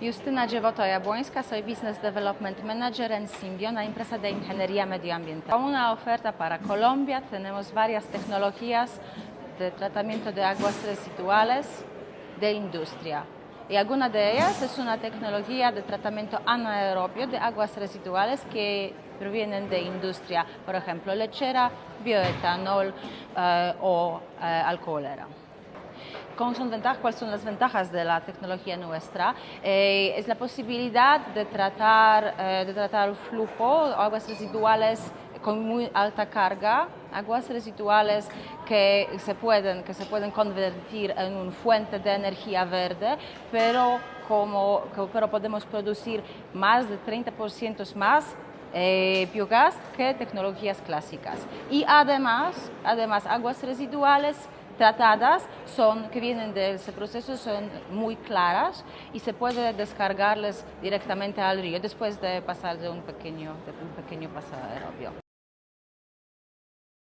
Justyna Dziewota-Jabłońska, soy Business Development Manager en Symbio, una empresa de ingeniería medioambiental. Una oferta para Colombia, tenemos varias tecnologías de tratamiento de aguas residuales de industria. Y alguna de ellas es una tecnología de tratamiento anaerobio de aguas residuales que provienen de industria, por ejemplo, lechera, bioetanol eh, o eh, alcoholera. ¿Cómo son ventajas? ¿Cuáles son las ventajas de la tecnología nuestra? Eh, es la posibilidad de tratar, eh, de tratar flujo, aguas residuales con muy alta carga, aguas residuales que se pueden, que se pueden convertir en una fuente de energía verde, pero, como, pero podemos producir más de 30% más eh, biogás que tecnologías clásicas. Y además, además aguas residuales tratadas son, que vienen de ese proceso son muy claras y se puede descargarles directamente al río después de pasar de un pequeño, de un pequeño paso aerobio.